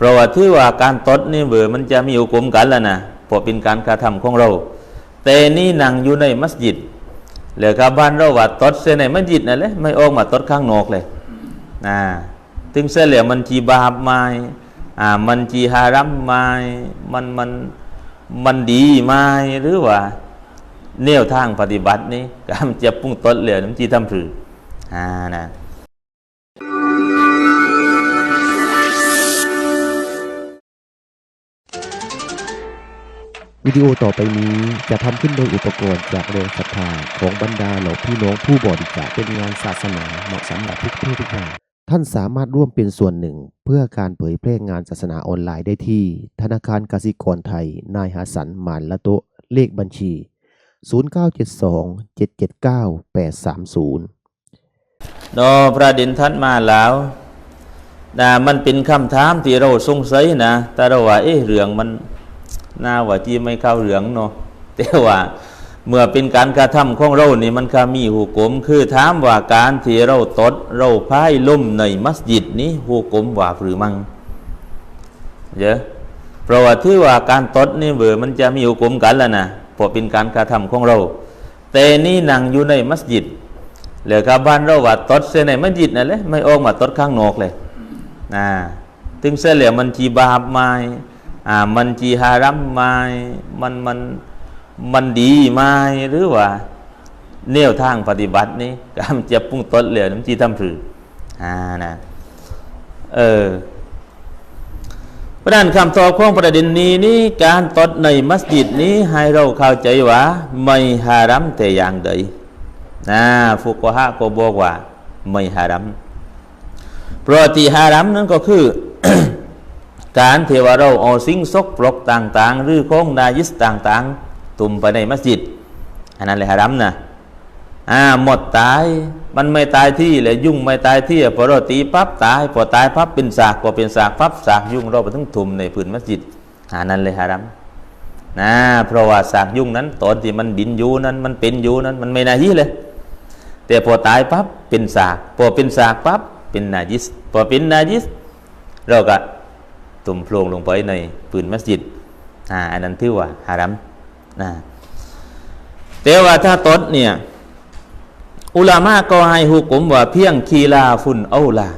เพราะว่าถือว่าการตดนี่เบื่อมันจะมีอุกมกันแล้วนะเพราะเป็นการกระทำของเรา แต่นี่นั่งอยู่ในมัสยิดเหลือกับบ้านเราว่าตดเสียในมัสยิดนั่นแหละไม่ออกมาตดข้างนอกเลยนะถึงเสียเหลือมันจีบาปไหมอ่ามันจีฮารัมไหมมันมันมันดีไหมหรือว่าแนวทางปฏิบัตินี้การจะปุ้งตดเหลือน้ำจีทำผืออ่านะ วิดีโอต่อไปนี้จะทำขึ้นโดยอุปกรณ์จากแรงศรัทธาของบรรดาเหล่าพี่น้องผู้บริจาคเป็นงานศาสนาเหมาะสำหรับทุกเพศทุกวัยท่านสามารถร่วมเป็นส่วนหนึ่ง เพื่อการเผยแพร่งานศาสนาออนไลน์ได้ที่ ธนาคารกสิกรไทย นายหาสันหมานละโตะเลขบัญชี 0972 779 830 โนประเด็นทัดมาแล้วนะมันเป็นคำถามที่เราสงสัยนะ แต่เราว่าเอ๊ะเรื่องมัน หน่าว่าจีไม่เข้าเรื่องเนาะแต่ว่าเมื่อเป็นการกระทำของเรานี่มันก็มีหูกลมคือถามว่าการที่เราตดเราพ่ายล่มในมัสยิดนี้หูกลมว่าหรือมังเยอะเพราะว่าถือว่าการตดนี่เบื่อมันจะมีหูกลมกันแล้วนะพราะเป็นการกระทำของเรา แต่นี่นั่งอยู่ในมัสยิดเหลือกับบ้านเราว่าตดเสในมัสยิดนั่นแหละไม่ออกมาตดข้างนอกเลยนะถึงเสียเหลือมันจีบาปไหม อ่ามันจีฮารัมไหมมันมันมันดีไหมหรือว่าแนวทางปฏิบัตินี้การจะปุ้งตดเหลือน้ำจีทำผืออ่านะเออเพราะนั้นคำตอบของประเด็นนี้นี่การตดในมัสยิดนี้ให้เราเข้าใจว่าไม่ฮารัมแต่อย่างใดนะฟุกฮะก็บอกว่าไม่ฮารัมเพราะที่ฮารัมนั้นก็คือ การเทวาเราเอาสิ่งสกปรกต่างๆ หรือของนายิสต่างๆ ตุ่มไปในมัสยิด อันนั้นเลยฮารัมนะอ่าหมดตายมันไม่ตายที่เลยยุ่งไม่ตายที่พอเราตีปั๊บตายพอตายปั๊บเป็นสากพอเป็นสากปั๊บสากยุ่งเราไปต้งตุ่มในพื้นมัสยิดอันนั้นเลยฮารัมนะเพราะว่าสากยุ่งนั้นตอนที่มันบินอยู่นั้นมันเป็นอยู่นั้นมันไม่นายีเลย แต่พอตายปั๊บเป็นสากพอเป็นสากปั๊บเป็นนาจิสพอเป็นนาจิสเราก็ ตุ่มโพลงลงไปในปืนมัสยิดอ่าอันนั้นถือว่าฮารัมนะแต่ว่าถ้าตดเนี่ยอุลามะก็ให้หุกมว่าเพียงคีลาฟุนเอาลา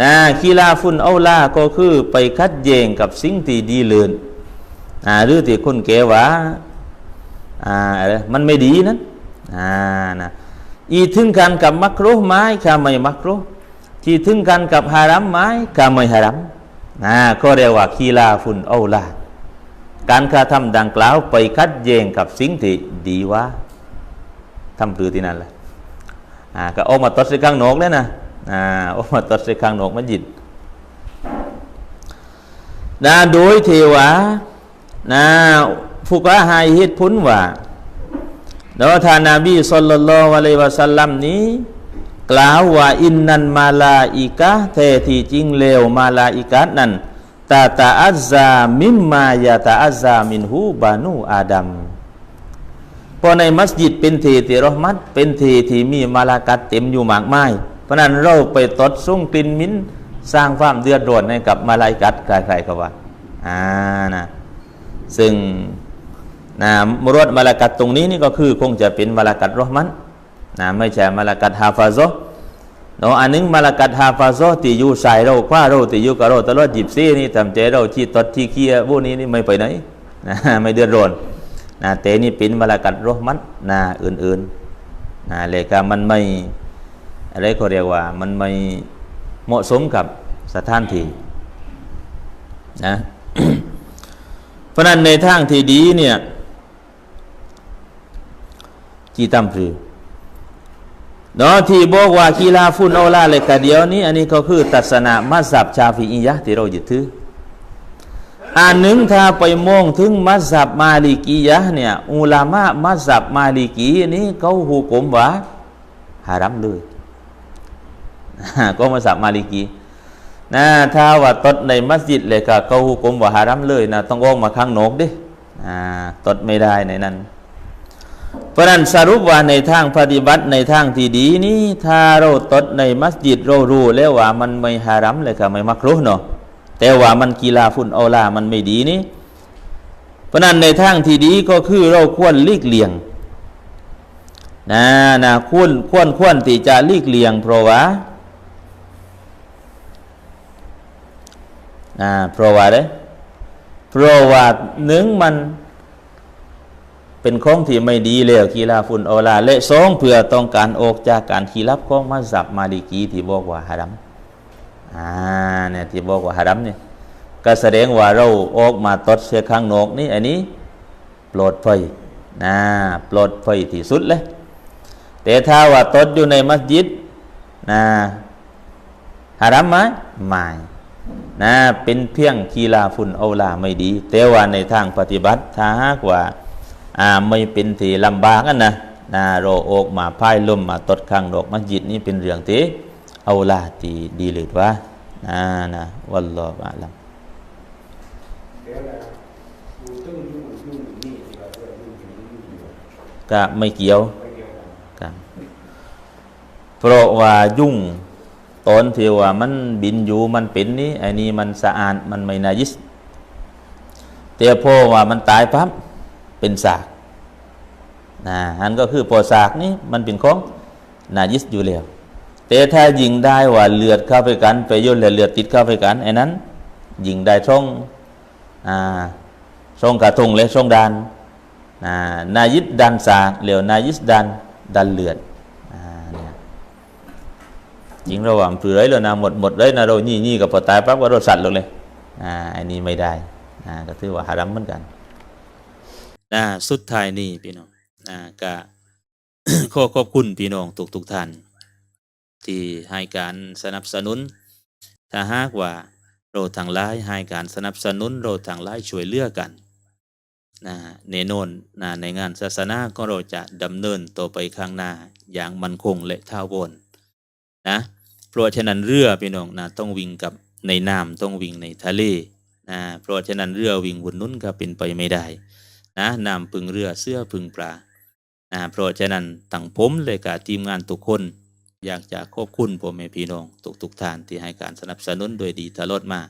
นะคีลาฟุนเอาลาก็คือไปคัดแยงกับสิ่งที่ดีเลินอ่าหรือที่คนแก่ว่าอ่าอะไรมันไม่ดีนั้นอ่านะอีถึงกันกับมักรุไม้ข้าไม่มักรุ ที่ถึงกันกับฮารัมไม้ข้าไม่ฮารัมนะก็เรียกว่าคีลาฟุนเอลาการกระทำดังกล่าวไปคัดแย้งกับสิ่งที่ดีว่าทำปลือที่นั่นแหละอ่าก็ออกมาตัดสิข้างนอกเลยนะอ่าออกมาตัดสิข้างนอกมัสยิดนะโดยเทวานะผู้กาหายเหตุผลว่าแล้วท่านนาบีสุลลัลลอฮุอะลัยวะสัลลัมนี้ กล่าวว่าอินนันมาลาอิกะแท้ที่จริงเลวมาลาอิกะนั้นตาตาอัซซามิมมายาตาอัซซามินหูบานูอาดัมพราะในมัสยิดเป็นทีที่รหมัดเป็นทีที่มีมาลากัดเต็มอยู่มากมายเพราะนั้นเราไปตดสุ่งกลิ่นมินสร้างความเดือดร้อนให้กับมาลากัดใครๆก็ว่าอ่านะซึ่งนะมรดมาลากัดตรงนี้นี่ก็คือคงจะเป็นมาลากัดรอห์มัน นะไม่ใช่มาลากัดฮาฟาโซเนาะอันนึงมาลากัดฮาฟาโซที่อยู่ใส่เราคว้าเราที่อยู่กับเราตลอดจิบซีนี่ทำใจเราที่ตดที่เคียพวกนี้นี่ไม่ไปไหนนะไม่เดือดร้อนนะแต่นี่เป็นมาลากัดรห์มันนะอื่นๆนะเลยก็มันไม่อะไรก็เรียกว่ามันไม่เหมาะสมกับสถานที่นะเพราะนั้นในทางที่ดีเนี่ยจีตัมพือ เนาะที่บอกว่ากีฬาฟุนเอาลาเลยกะเดียวนี้ อันนี้ก็คือตัศนะมัสยิบชาฟีอียะที่เรายึดถืออันหนึ่งถ้าไปมองถึงมัสยิบมาลิกียะเนี่ยอุลามะมัสยิบมาลิกีนี้เขาหูกลมว่าฮารัมเลยก็มัสยิบมาลิกีนะถ้าว่าตดในมัสยิดเลยก็เขาหูกลมว่าฮารัมเลยนะต้องออกมาข้างนอกดิอ่าตดไม่ได้ในนั้น เพราะนั้นสรุปว่าในทางปฏิบัติในทางที่ดีนี้ถ้าเราตดในมัสยิดเรารู้แล้วว่ามันไม่ฮารัมเลยก็ไม่มักรู้เนาะแต่ว่ามันกีฬาฟุ่นเอาลามันไม่ดีนี่เพราะนั้นในทางที่ดีก็คือเราควรลีกเลี่ยงนะนะควรควรควรที่จะลีกเลี่ยง เพราะว่านะเพราะว่าเด้เพราะว่าหนึ่งมัน เป็นของที่ไม่ดีเลยกีฬาฟุ่นอลาและสองเพื่อต้องการออกจากการขีรับของมัสับมาลิกีที่บอกว่าฮารัมอ่าเนี่ยที่บอกว่าฮารัมเนี่ยก็แสดงว่าเราออกมาตดเสียข้างนอกนี่อันนี้ปลดภัยนะปลดภัยที่สุดเลยแต่ถ้าว่าตดอยู่ในมัสยิดนะฮารัมไหมไม่นะเป็นเพียงกีฬาฝุ่นเอาลาไม่ดี แต่ว่าในทางปฏิบัติถ้าหากว่า อ่าไม่เป็นที่ลำบากนะนะเราออกมาพายลมมาตดข้างนอกมัสยิดนี่เป็นเรื่องที่เอาลาที่ดีเลยว่านะนะวัลลอฮฺอาลัมก็ไม่เกี่ยวกันเพราะว่ายุ่งตอนที่ว่ามันบินอยู่มันเป็นนี้ไอ้นี้มันสะอาดมันไม่นายิสแต่พอว่ามันตายปั๊บ เป็นสากนะอันก็คือพอสากนี้มันเป็นของนายิสอยู่แล้วแต่ถ้ายิงได้ว่าเลือดเข้าไปกัน ไปย่นเลือดติดเข้าไปกันไอ้นั้น ยิงได้ช่องอ่าช่องกระทงและช่องดานนะนายิดดันสากเหลียวนายิสดันดันเลือดยจริงระหว่างเปลือยเลยนะหมดหมดเลยนะเรานี่นี่กับพอตายปั๊บก็เราสัตว์ลงเลยอ่าอันนี้ไม่ได้อ่าก็ถือว่าฮารัมเหมือนกัน นะสุดท้ายนี่พี่น้องนะก็ขอขอบคุณพี่น้องทุกทุกท่าน ที่ให้การสนับสนุน ถ้าหากว่าเราทางไลายให้การสนับสนุนเราทางไลายช่วยเลือกกันนะแน่นนนะในงานศาสนาก็เราจะดำเนินต่อไปข้างหน้าอย่างมั่นคงและท้าวรนะเพราะฉะนั้นเรือพี่น้องนะต้องวิ่งกับในน้ำต้องวิ่งในทะเลนะเพราะฉะนั้นเรือวิ่งบนนู้นก็เป็นไปไม่ได้ นะน้ำพึงเรือเสื้อพึงปลานะเพราะฉะนั้นตั้งผมเลยกับทีมงานทุกคน อยากจะขอบคุณพ่อแม่พี่น้องทุกทุกท่านที่ให้การสนับสนุนโดยดีตลอดมา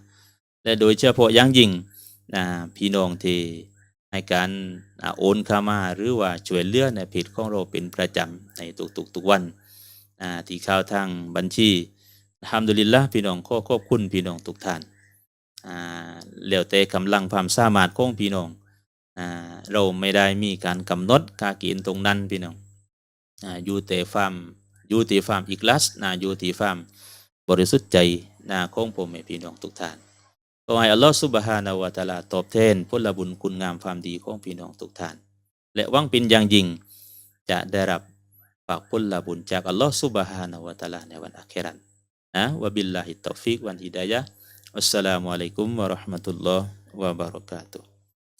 และโดยเฉพาะอย่างยิ่งนะพี่น้องที่ให้การโอนเข้ามาหรือว่าช่วยเหลือในเพจของเราเป็นประจำในทุกๆทุกวันที่เข้าทางบัญชีทำดุลิลละพี่น้องขอขอบคุณพี่น้องทุกท่านอ่าแล้วแต่กำลังความสามารถของพี่น้อง เราไม่ได้มีการกำหนดค่าเกณฑ์ตรงนั้นพี่น้องอยู่แต่ความอยู่ที่ความอีกลัสนะอยู่ที่ความบริสุทธิ์ใจนะของผมให้พี่น้องทุกท่านขอให้อัลลอฮฺสุบฮานาวะตะอาลาตอบแทนผลบุญคุณงามความดีของพี่น้องทุกท่าน และวังเป็นอย่างยิ่งจะได้รับฝากผลบุญจากอัลลอฮฺสุบฮานาวะตะอาลาในวันอาคราตนะวะบิลลาฮิตตอฟิกวันฮิดายะอัสสลามุอะลัยกุมวะราะห์มะตุลลอฮ์วะบารอกาตุฮ์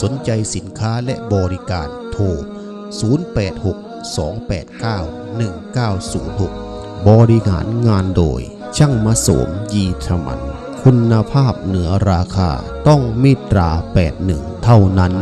สนใจสินค้าและบริการโทร 086-289-1906 บริหารงานโดย ช่างมาโสมยีธมัน คุณภาพเหนือราคาต้องมิตรา 81 เท่านั้น